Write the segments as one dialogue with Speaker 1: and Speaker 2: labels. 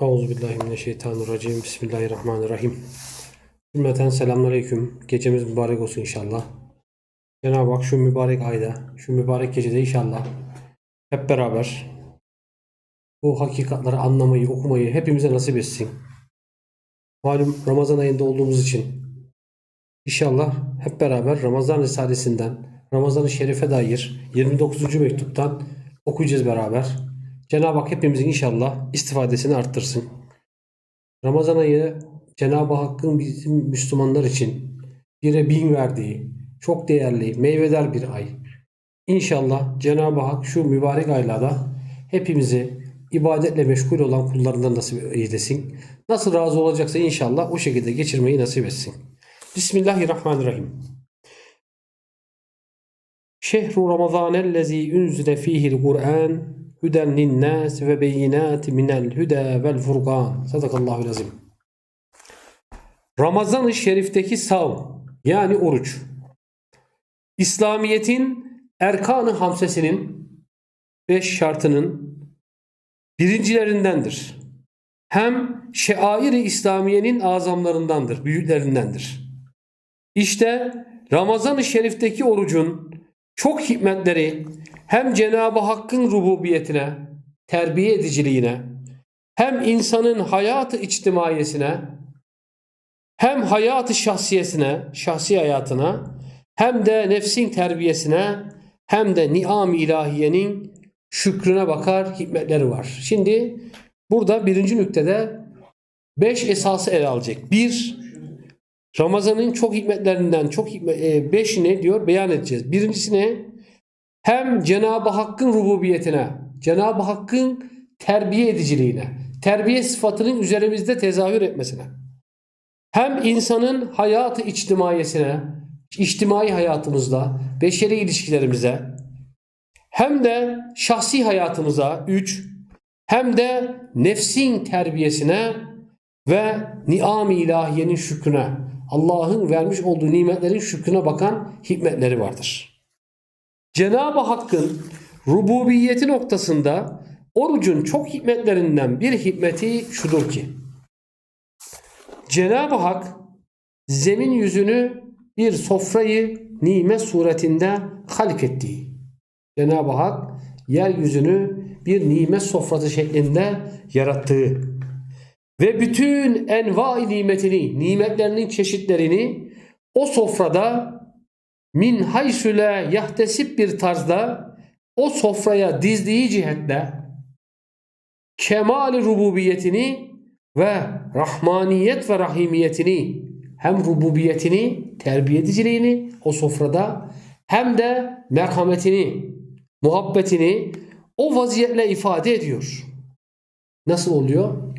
Speaker 1: Euzubillahimineşşeytanirracim. Bismillahirrahmanirrahim. Cümleten selamünaleyküm. Gecemiz mübarek olsun inşallah. Cenab-ı Hak şu mübarek ayda, şu mübarek gecede inşallah hep beraber bu hakikatleri anlamayı, okumayı hepimize nasip etsin. Malum Ramazan ayında olduğumuz için inşallah hep beraber Ramazan Risalesinden, Ramazan-ı Şerif'e dair 29. mektuptan okuyacağız beraber. Cenab-ı Hak hepimizin inşallah istifadesini arttırsın. Ramazan ayı Cenab-ı Hakk'ın bizim Müslümanlar için bire bin verdiği çok değerli, meyvedar bir ay. İnşallah Cenab-ı Hak şu mübarek aylarda hepimizi ibadetle meşgul olan kullarından nasip eylesin. Nasıl razı olacaksa inşallah o şekilde geçirmeyi nasip etsin. Bismillahirrahmanirrahim. Şehru Ramazanellezi unzile fihil Kur'an huden linnas ve beyinat minel huda vel furkan. Sadakallahu lazim. Ramazan-ı Şerif'teki savm yani oruç. İslamiyet'in erkanı hamsesinin beş şartının birincilerindendir. Hem şeair-i İslamiye'nin azamlarındandır, büyüklerindendir. İşte Ramazan-ı Şerif'teki orucun çok hikmetleri hem Cenab-ı Hakk'ın rububiyetine, terbiye ediciliğine, hem insanın hayatı içtimaiyesine, hem hayatı şahsiyesine, şahsi hayatına, hem de nefsin terbiyesine, hem de niam-ı ilahiyenin şükrüne bakar hikmetleri var. Şimdi burada birinci nüktede beş esası ele alacak. Bir, Ramazan'ın çok hikmetlerinden çok hikmet, e, beşini diyor beyan edeceğiz. Birincisine hem Cenab-ı Hakk'ın rububiyetine, Cenab-ı Hakk'ın terbiye ediciliğine, terbiye sıfatının üzerimizde tezahür etmesine, hem insanın hayatı içtimaiyesine, içtimai hayatımızda, beşeri ilişkilerimize, hem de şahsi hayatımıza, üç, hem de nefsin terbiyesine ve niam-ı ilahiyenin şükrüne, Allah'ın vermiş olduğu nimetlerin şükrüne bakan hikmetleri vardır. Cenab-ı Hakk'ın rububiyeti noktasında orucun çok hikmetlerinden bir hikmeti şudur ki Cenab-ı Hak zemin yüzünü bir sofrayı nimet suretinde halk ettiği. Cenab-ı Hak yeryüzünü bir nimet sofrası şeklinde yarattığı ve bütün enva nimetini, nimetlerinin çeşitlerini o sofrada min haysüle yahtesip bir tarzda o sofraya dizdiği cihetle kemal rububiyetini ve rahmaniyet ve rahimiyetini hem rububiyetini, terbiye ediciliğini o sofrada hem de merhametini, muhabbetini o vaziyetle ifade ediyor. Nasıl oluyor?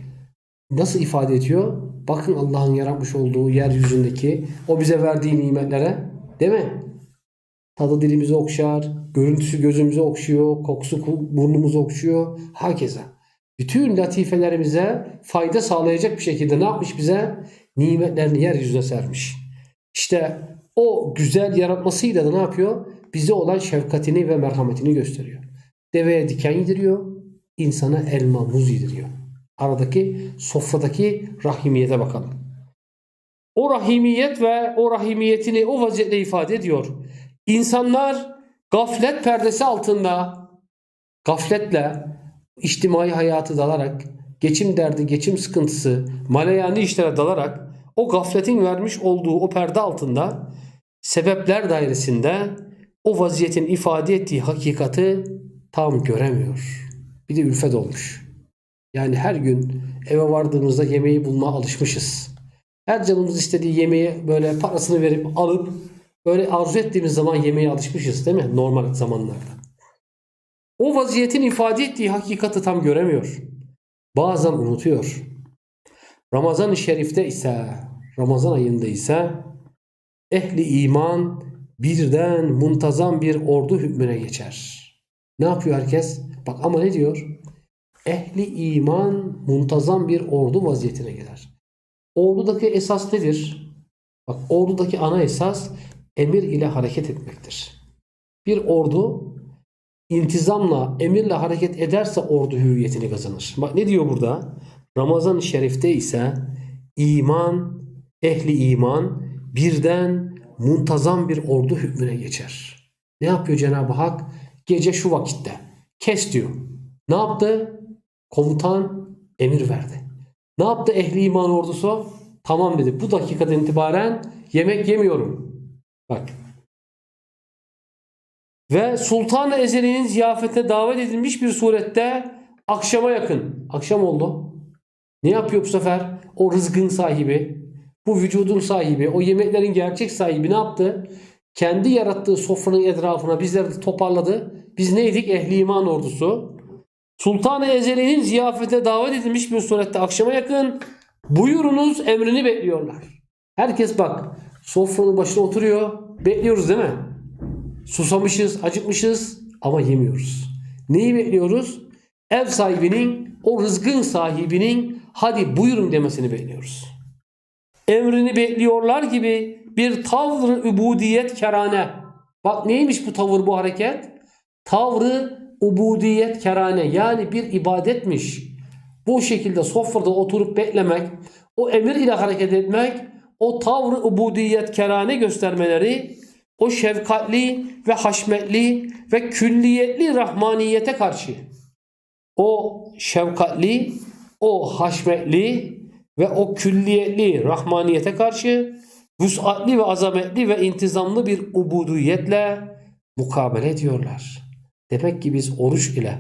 Speaker 1: Nasıl ifade ediyor? Bakın Allah'ın yaratmış olduğu yeryüzündeki o bize verdiği nimetlere değil mi? Tadı dilimizi okşar, görüntüsü gözümüzü okşuyor, kokusu burnumuzu okşuyor. Hakeza. Bütün latifelerimize fayda sağlayacak bir şekilde ne yapmış bize? Nimetlerini yeryüzüne sermiş. İşte o güzel yaratmasıyla da ne yapıyor? Bize olan şefkatini ve merhametini gösteriyor. Deveye diken yediriyor, insana elma muz yediriyor. Aradaki sofradaki rahimiyete bakalım. O rahimiyet ve o rahimiyetini o vaziyetle ifade ediyor. İnsanlar gaflet perdesi altında gafletle içtimai hayatı dalarak, geçim derdi, geçim sıkıntısı, maleyani işlere dalarak o gafletin vermiş olduğu o perde altında sebepler dairesinde o vaziyetin ifade ettiği hakikati tam göremiyor. Bir de ülfet olmuş. Yani her gün eve vardığımızda yemeği bulma alışmışız. Her canımız istediği yemeği böyle parasını verip alıp böyle arzu ettiğimiz zaman yemeğe alışmışız değil mi? Normal zamanlarda. O vaziyetin ifade ettiği hakikati tam göremiyor. Bazen unutuyor. Ramazan-ı Şerif'te ise, Ramazan ayında ise ehli iman birden muntazam bir ordu hükmüne geçer. Ne yapıyor herkes? Bak ama ne diyor? Ehli iman muntazam bir ordu vaziyetine gelir. Ordudaki esas nedir? Bak ordudaki ana esas emir ile hareket etmektir. Bir ordu intizamla, emirle hareket ederse ordu hüviyetini kazanır. Bak ne diyor burada? Ramazan-ı Şerif'te ise iman, ehli iman birden muntazam bir ordu hükmüne geçer. Ne yapıyor Cenab-ı Hak? Gece şu vakitte. Kes diyor. Ne yaptı? Komutan emir verdi. Ne yaptı ehli iman ordusu? Tamam dedi. Bu dakikadan itibaren yemek yemiyorum. Bak. Ve Sultan-ı Ezeli'nin ziyafetine davet edilmiş bir surette akşama yakın. Akşam oldu. Ne yapıyor bu sefer? O rızkın sahibi, bu vücudun sahibi, o yemeklerin gerçek sahibi ne yaptı? Kendi yarattığı sofranın etrafına bizleri de toparladı. Biz neydik? Ehli iman ordusu. Sultan-ı Ezeli'nin ziyafete davet edilmiş bir surette akşama yakın buyurunuz emrini bekliyorlar. Herkes bak sofranın başına oturuyor. Bekliyoruz değil mi? Susamışız, acıkmışız ama yemiyoruz. Neyi bekliyoruz? Ev sahibinin, o rızkın sahibinin hadi buyurun demesini bekliyoruz. Emrini bekliyorlar gibi bir tavrı ubudiyet kerane. Bak neymiş bu tavır bu hareket? Tavrı ubudiyet kerane yani bir ibadetmiş. Bu şekilde sofrada oturup beklemek, o emir ile hareket etmek, o tavrı ubudiyet kerane göstermeleri, o şefkatli ve haşmetli ve külliyetli rahmaniyete karşı o şefkatli, o haşmetli ve o külliyetli rahmaniyete karşı vüsatli ve azametli ve intizamlı bir ubudiyetle mukabele ediyorlar. Demek ki biz oruç ile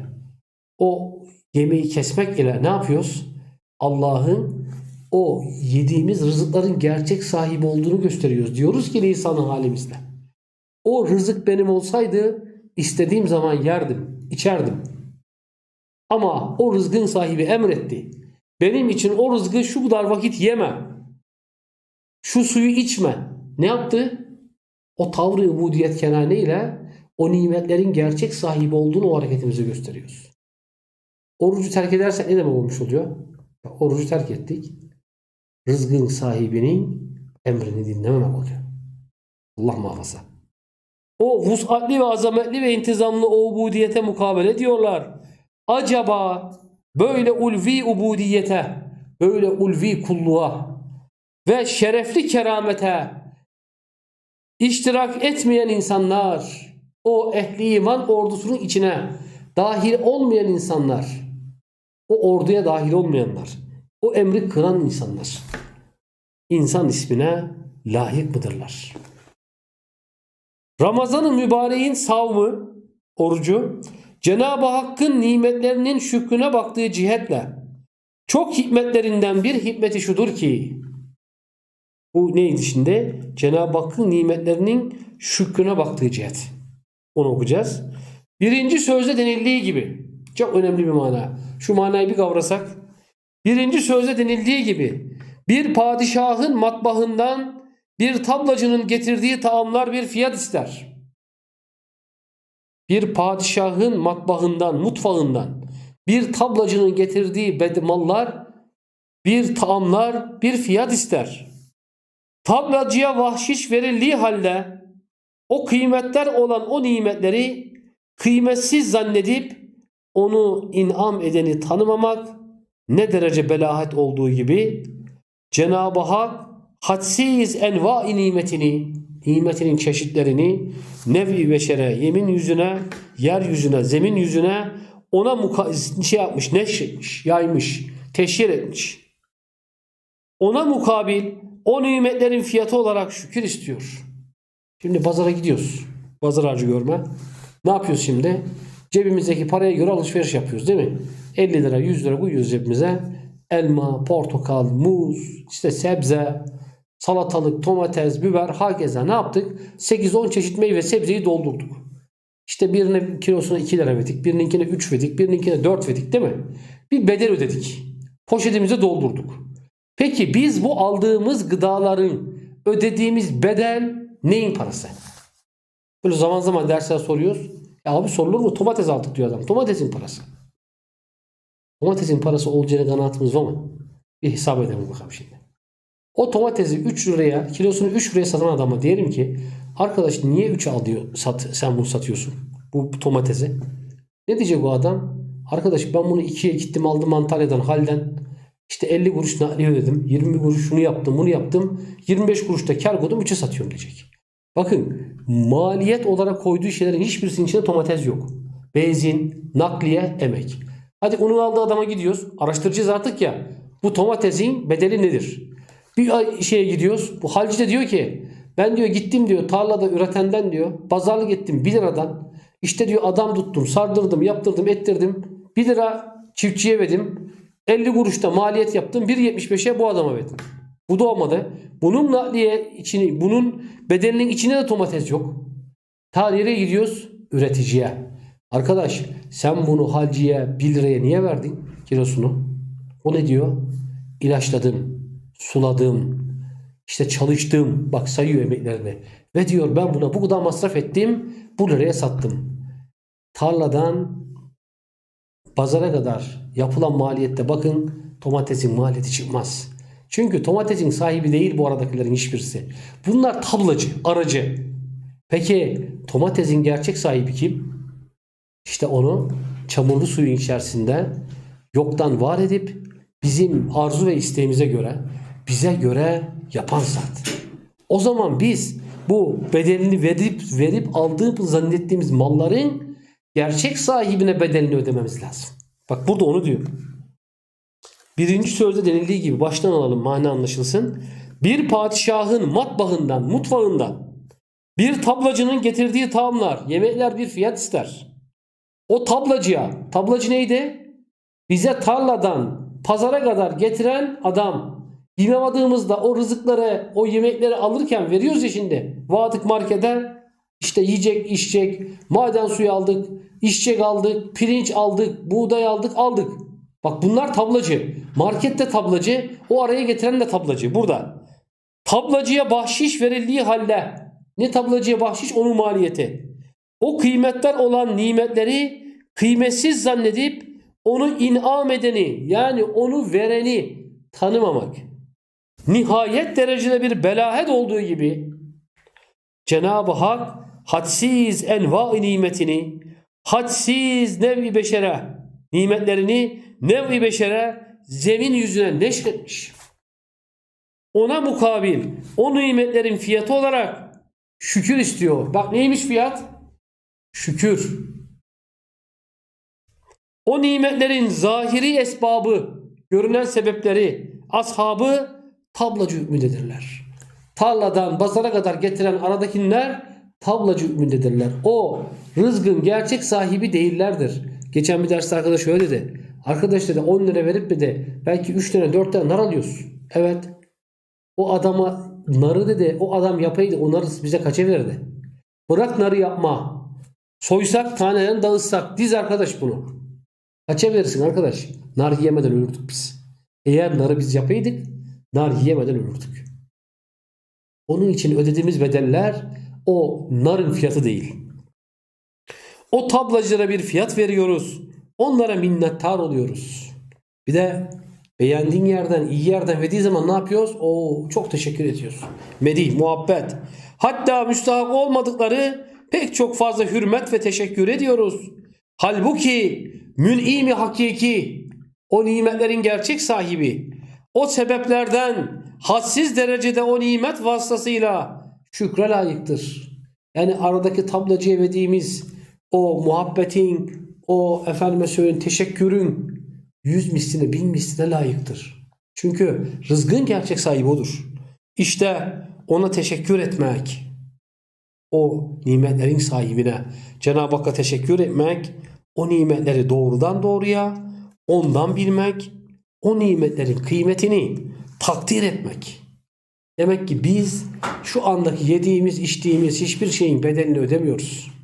Speaker 1: o yemeği kesmek ile ne yapıyoruz? Allah'ın o yediğimiz rızıkların gerçek sahibi olduğunu gösteriyoruz. Diyoruz ki lisanı halimizle. O rızık benim olsaydı istediğim zaman yerdim, içerdim. Ama o rızkın sahibi emretti. Benim için o rızkı şu kadar vakit yeme. Şu suyu içme. Ne yaptı? O tavrı ubudiyet kenane ile o nimetlerin gerçek sahibi olduğunu o hareketimizi gösteriyoruz. Orucu terk edersek ne demek olmuş oluyor? Orucu terk ettik. Rızkın sahibinin emrini dinlememek oluyor. Allah muhafaza. O vusatli ve azametli ve intizamlı o ubudiyete mukabele ediyorlar. Acaba böyle ulvi ubudiyete, böyle ulvi kulluğa ve şerefli keramete iştirak etmeyen insanlar, o ehli iman ordusunun içine dahil olmayan insanlar, o orduya dahil olmayanlar, o emri kıran insanlar, insan ismine layık mıdırlar? Ramazan-ı mübareğin savmı, orucu, Cenab-ı Hakk'ın nimetlerinin şükrüne baktığı cihetle çok hikmetlerinden bir hikmeti şudur ki bu neydi şimdi? Cenab-ı Hakk'ın nimetlerinin şükrüne baktığı cihet. Onu okuyacağız. Birinci sözde denildiği gibi çok önemli bir mana. Şu manayı bir kavrasak. Birinci sözde denildiği gibi bir padişahın matbahından bir tablacının getirdiği taamlar bir fiyat ister. Bir padişahın matbahından, mutfağından bir tablacının getirdiği mallar, bir taamlar bir fiyat ister. Tablacıya vahşiş verildiği halde o kıymetler olan o nimetleri kıymetsiz zannedip onu inam edeni tanımamak ne derece belahet olduğu gibi Cenab-ı Hak hadsiz enva-i nimetini, nimetinin çeşitlerini nevi beşere, yemin yüzüne, yeryüzüne, zemin yüzüne ona şey yapmış, neşretmiş, yaymış, teşhir etmiş. Ona mukabil o nimetlerin fiyatı olarak şükür istiyor. Şimdi pazara gidiyoruz. Pazar harcı görme. Ne yapıyoruz şimdi? Cebimizdeki paraya göre alışveriş yapıyoruz değil mi? 50 lira 100 lira koyuyoruz cebimize. Elma, portakal, muz, işte sebze, salatalık, domates, biber, hakeza ne yaptık? 8-10 çeşit meyve sebzeyi doldurduk. İşte birine kilosuna 2 lira verdik, birininkine 3 verdik, birininkine 4 verdik değil mi? Bir bedel ödedik. Poşetimize doldurduk. Peki biz bu aldığımız gıdaların ödediğimiz bedel neyin parası? Böyle zaman zaman dersler soruyoruz. Ya abi sorulur mu? Domates aldık diyor adam. Domatesin parası. Domatesin parası olacağını kanaatimiz var mı? Bir hesap edelim bakalım şimdi. O domatesi 3 liraya, kilosunu 3 liraya satan adama diyelim ki arkadaş niye 3 al diyor, sat, sen bunu satıyorsun? Bu domatesi. Ne diyecek o adam? Arkadaş ben bunu 2'ye gittim aldım Antalya'dan halden. İşte 50 kuruş nakliye ödedim. 20 kuruş şunu yaptım bunu yaptım. 25 kuruş da kar koydum 3'e satıyorum diyecek. Bakın maliyet olarak koyduğu şeylerin hiçbirisinin içinde domates yok. Benzin, nakliye, emek. Hadi onun aldığı adama gidiyoruz. Araştıracağız artık ya. Bu domatesin bedeli nedir? Bir şeye gidiyoruz. Bu halci de diyor ki ben diyor gittim diyor tarlada üretenden diyor pazarlık ettim 1 liradan. İşte diyor adam tuttum sardırdım yaptırdım ettirdim. 1 lira çiftçiye verdim. 50 kuruşta maliyet yaptım 1.75'e bu adama verdim. Bu da olmadı. Bunun nakliye içini, bunun bedelinin içinde de domates yok. Ta nereye gidiyoruz? Üreticiye. Arkadaş sen bunu halciye 1 liraya niye verdin kilosunu? O ne diyor? İlaçladım, suladım, işte çalıştım. Bak sayıyor emeklerini. Ve diyor ben buna bu kadar masraf ettim, bu liraya sattım. Tarladan pazara kadar yapılan maliyette bakın domatesin maliyeti çıkmaz. Çünkü domatesin sahibi değil bu aradakilerin hiçbirisi. Bunlar tablacı, aracı. Peki domatesin gerçek sahibi kim? İşte onu çamurlu suyun içerisinde yoktan var edip bizim arzu ve isteğimize göre bize göre yapan zat. O zaman biz bu bedelini verip verip aldığımız zannettiğimiz malların gerçek sahibine bedelini ödememiz lazım. Bak burada onu diyor. Birinci sözde denildiği gibi baştan alalım mana anlaşılsın. Bir padişahın matbahından, mutfağından bir tablacının getirdiği taamlar, yemekler bir fiyat ister. O tablacıya, tablacı neydi? Bize tarladan pazara kadar getiren adam. İnamadığımızda o rızıkları, o yemekleri alırken veriyoruz ya şimdi. Vadık markete işte yiyecek, içecek, maden suyu aldık, içecek aldık, pirinç aldık, buğday aldık, aldık. Bak bunlar tablacı. Markette tablacı, o araya getiren de tablacı. Burada. Tablacıya bahşiş verildiği halde ne tablacıya bahşiş onun maliyeti. O kıymetler olan nimetleri kıymetsiz zannedip onu inam edeni yani onu vereni tanımamak. Nihayet derecede bir belahet olduğu gibi Cenab-ı Hak hadsiz enva nimetini hadsiz nevi beşere nimetlerini nevi beşere zemin yüzüne neşretmiş. Ona mukabil o nimetlerin fiyatı olarak şükür istiyor. Bak neymiş fiyat? Şükür. O nimetlerin zahiri esbabı, görünen sebepleri, ashabı tablacı hükmündedirler. Tarladan pazara kadar getiren aradakiler tablacı hükmündedirler. O rızkın gerçek sahibi değillerdir. Geçen bir derste arkadaş şöyle dedi. Arkadaş dedi 10 lira verip bir de belki 3 tane 4 tane nar alıyorsun. Evet. O adama narı dedi o adam yapaydı o narı bize kaça verirdi? Bırak narı yapma. Soysak tanelerini dağıtsak diz arkadaş bunu. Kaça verirsin arkadaş? Nar yemeden ölürdük biz. Eğer narı biz yapaydık nar yemeden ölürdük. Onun için ödediğimiz bedeller o narın fiyatı değil. O tablacılara bir fiyat veriyoruz. Onlara minnettar oluyoruz. Bir de beğendiğin yerden, iyi yerden verdiği zaman ne yapıyoruz? Oo çok teşekkür ediyoruz. Medih, muhabbet. Hatta müstahak olmadıkları pek çok fazla hürmet ve teşekkür ediyoruz. Halbuki mün'imi hakiki, o nimetlerin gerçek sahibi, o sebeplerden hadsiz derecede o nimet vasıtasıyla şükre layıktır. Yani aradaki tablacıya verdiğimiz o muhabbetin, o efendime söyleyeyim teşekkürün yüz misline, bin misline layıktır. Çünkü rızkın gerçek sahibi odur. İşte ona teşekkür etmek, o nimetlerin sahibine Cenab-ı Hakk'a teşekkür etmek, o nimetleri doğrudan doğruya ondan bilmek, o nimetlerin kıymetini takdir etmek. Demek ki biz şu andaki yediğimiz, içtiğimiz hiçbir şeyin bedelini ödemiyoruz.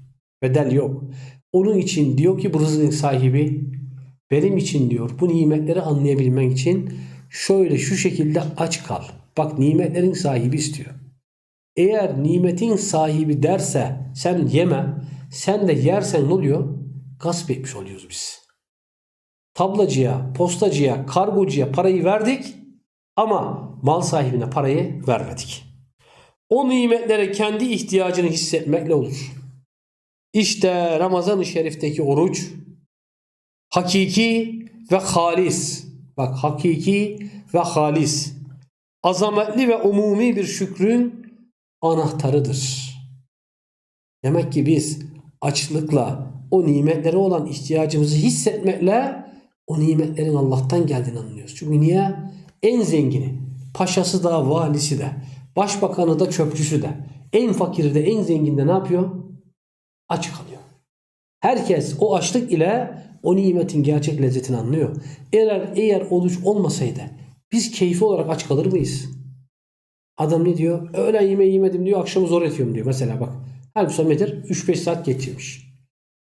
Speaker 1: Bedel yok. Onun için diyor ki bu rızkın sahibi benim için diyor bu nimetleri anlayabilmen için şöyle şu şekilde aç kal. Bak nimetlerin sahibi istiyor. Eğer nimetin sahibi derse sen yeme, sen de yersen ne oluyor? Gasp etmiş oluyoruz biz. Tablacıya, postacıya, kargocuya parayı verdik ama mal sahibine parayı vermedik. O nimetlere kendi ihtiyacını hissetmekle olur. İşte Ramazan-ı Şerif'teki oruç hakiki ve halis Bak hakiki ve halis. Azametli ve umumi bir şükrün anahtarıdır. Demek ki biz açlıkla o nimetlere olan ihtiyacımızı hissetmekle o nimetlerin Allah'tan geldiğini anlıyoruz. Çünkü niye? En zengini, paşası da, valisi de, başbakanı da, çöpçüsü de, en fakiri de, en zengin de ne yapıyor? Aç kalıyor. Herkes o açlık ile o nimetin gerçek lezzetini anlıyor. Eğer eğer oruç olmasaydı biz keyfi olarak aç kalır mıyız? Adam ne diyor? Öğlen yemeği yemedim diyor, akşamı zor yatıyorum diyor. Mesela bak. Halbuki nedir? 3-5 saat geçirmiş.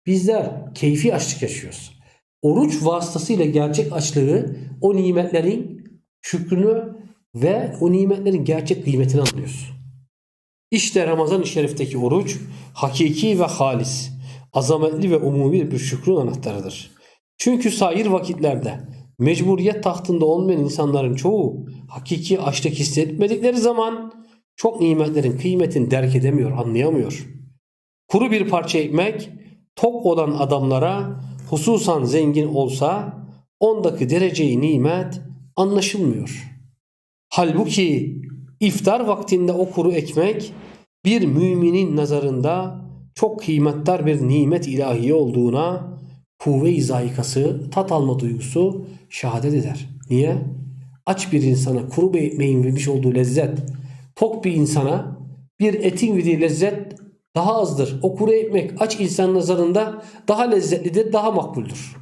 Speaker 1: Bizler keyfi açlık yaşıyoruz. Oruç vasıtasıyla gerçek açlığı, o nimetlerin şükrünü ve o nimetlerin gerçek kıymetini anlıyoruz. İşte Ramazan-ı Şerif'teki oruç hakiki ve halis, azametli ve umumi bir şükrün anahtarıdır. Çünkü sair vakitlerde mecburiyet tahtında olmayan insanların çoğu hakiki açlık hissetmedikleri zaman çok nimetlerin kıymetini derk edemiyor, anlayamıyor. Kuru bir parça ekmek tok olan adamlara hususan zengin olsa ondaki dereceyi nimet anlaşılmıyor. Halbuki iftar vaktinde o kuru ekmek bir müminin nazarında çok kıymetli bir nimet ilahi olduğuna kuvve-i zayikası, tat alma duygusu şehadet eder. Niye? Aç bir insana kuru bir ekmeğin vermiş olduğu lezzet, tok bir insana bir etin verdiği lezzet daha azdır. O kuru ekmek aç insan nazarında daha lezzetlidir, daha makbuldür.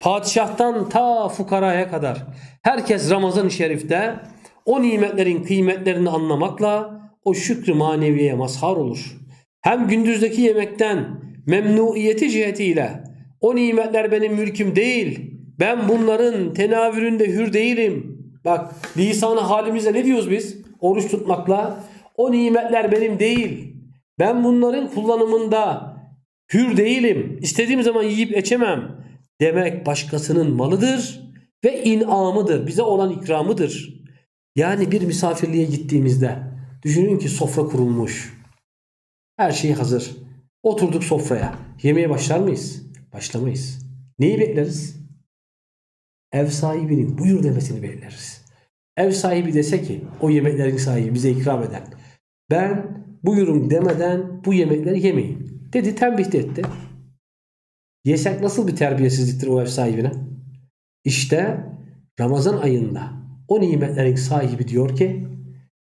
Speaker 1: Padişahtan ta fukaraya kadar herkes Ramazan-ı Şerif'te o nimetlerin kıymetlerini anlamakla o şükrü maneviyeye mazhar olur. Hem gündüzdeki yemekten memnuiyeti cihetiyle o nimetler benim mülküm değil. Ben bunların tenavüründe hür değilim. Bak lisanı halimize ne diyoruz biz? Oruç tutmakla. O nimetler benim değil. Ben bunların kullanımında hür değilim. İstediğim zaman yiyip içemem. Demek başkasının malıdır ve inamıdır. Bize olan ikramıdır. Yani bir misafirliğe gittiğimizde düşünün ki sofra kurulmuş. Her şey hazır. Oturduk sofraya. Yemeğe başlar mıyız? Başlamayız. Neyi bekleriz? Ev sahibinin buyur demesini bekleriz. Ev sahibi dese ki o yemeklerin sahibi bize ikram eden ben buyurun demeden bu yemekleri yemeyin. Dedi tembih de etti. Yesek nasıl bir terbiyesizliktir o ev sahibine? İşte Ramazan ayında o nimetlerin sahibi diyor ki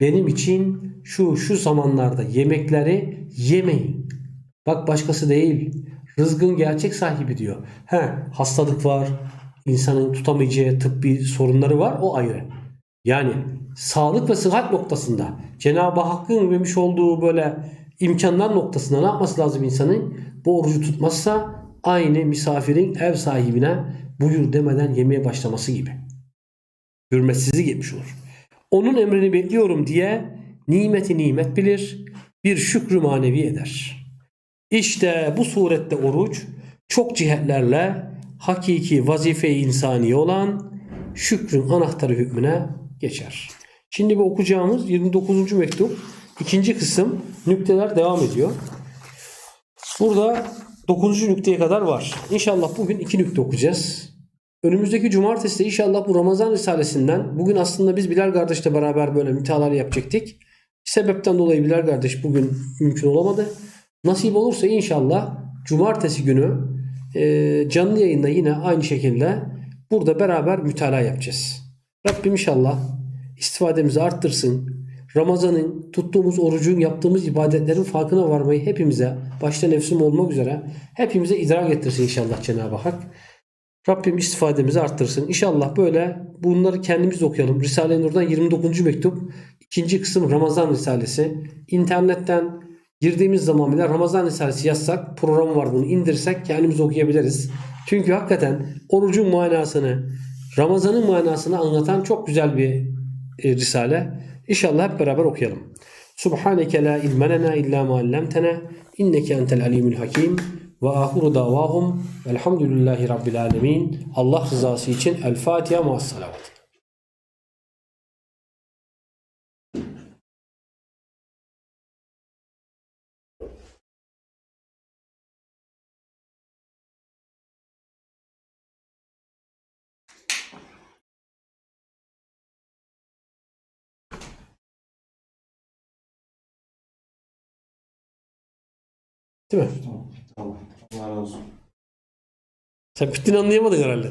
Speaker 1: benim için şu şu zamanlarda yemekleri yemeyin. Bak başkası değil. Rızgın gerçek sahibi diyor. He hastalık var. insanın tutamayacağı tıbbi sorunları var. O ayrı. Yani sağlık ve sıhhat noktasında Cenab-ı Hakk'ın vermiş olduğu böyle imkanlar noktasında ne yapması lazım insanın? Bu orucu tutmazsa aynı misafirin ev sahibine buyur demeden yemeye başlaması gibi. Hürmetsizlik etmiş olur. Onun emrini bekliyorum diye nimeti nimet bilir, bir şükrü manevi eder. İşte bu surette oruç çok cihetlerle hakiki vazife-i insani olan şükrün anahtarı hükmüne geçer. Şimdi bu okuyacağımız 29. mektup ikinci kısım nükteler devam ediyor. Burada 9. nükteye kadar var. İnşallah bugün iki nükte okuyacağız. Önümüzdeki cumartesi de inşallah bu Ramazan Risalesinden bugün aslında biz Bilal kardeşle beraber böyle mütealar yapacaktık. Sebepten dolayı Bilal kardeş bugün mümkün olamadı. Nasip olursa inşallah cumartesi günü e, canlı yayında yine aynı şekilde burada beraber mütalaa yapacağız. Rabbim inşallah istifademizi arttırsın. Ramazan'ın, tuttuğumuz orucun, yaptığımız ibadetlerin farkına varmayı hepimize, başta nefsim olmak üzere hepimize idrak ettirsin inşallah Cenab-ı Hak. Rabbim istifademizi arttırsın. İnşallah böyle bunları kendimiz okuyalım. Risale-i Nur'dan 29. mektup. ikinci kısım Ramazan Risalesi. İnternetten girdiğimiz zaman bile Ramazan Risalesi yazsak programı var bunu indirsek kendimiz okuyabiliriz. Çünkü hakikaten orucun manasını Ramazan'ın manasını anlatan çok güzel bir e, risale. İnşallah hep beraber okuyalım. Subhaneke la ilme illa ma inneke entel alimul hakim Ve ahuru davahum elhamdülillahi rabbil alemin. Allah rızası için El Fatiha muhassalavat. Değil mi?
Speaker 2: Tamam. tamam. Allah razı olsun.
Speaker 1: Sen bittiğini anlayamadın herhalde.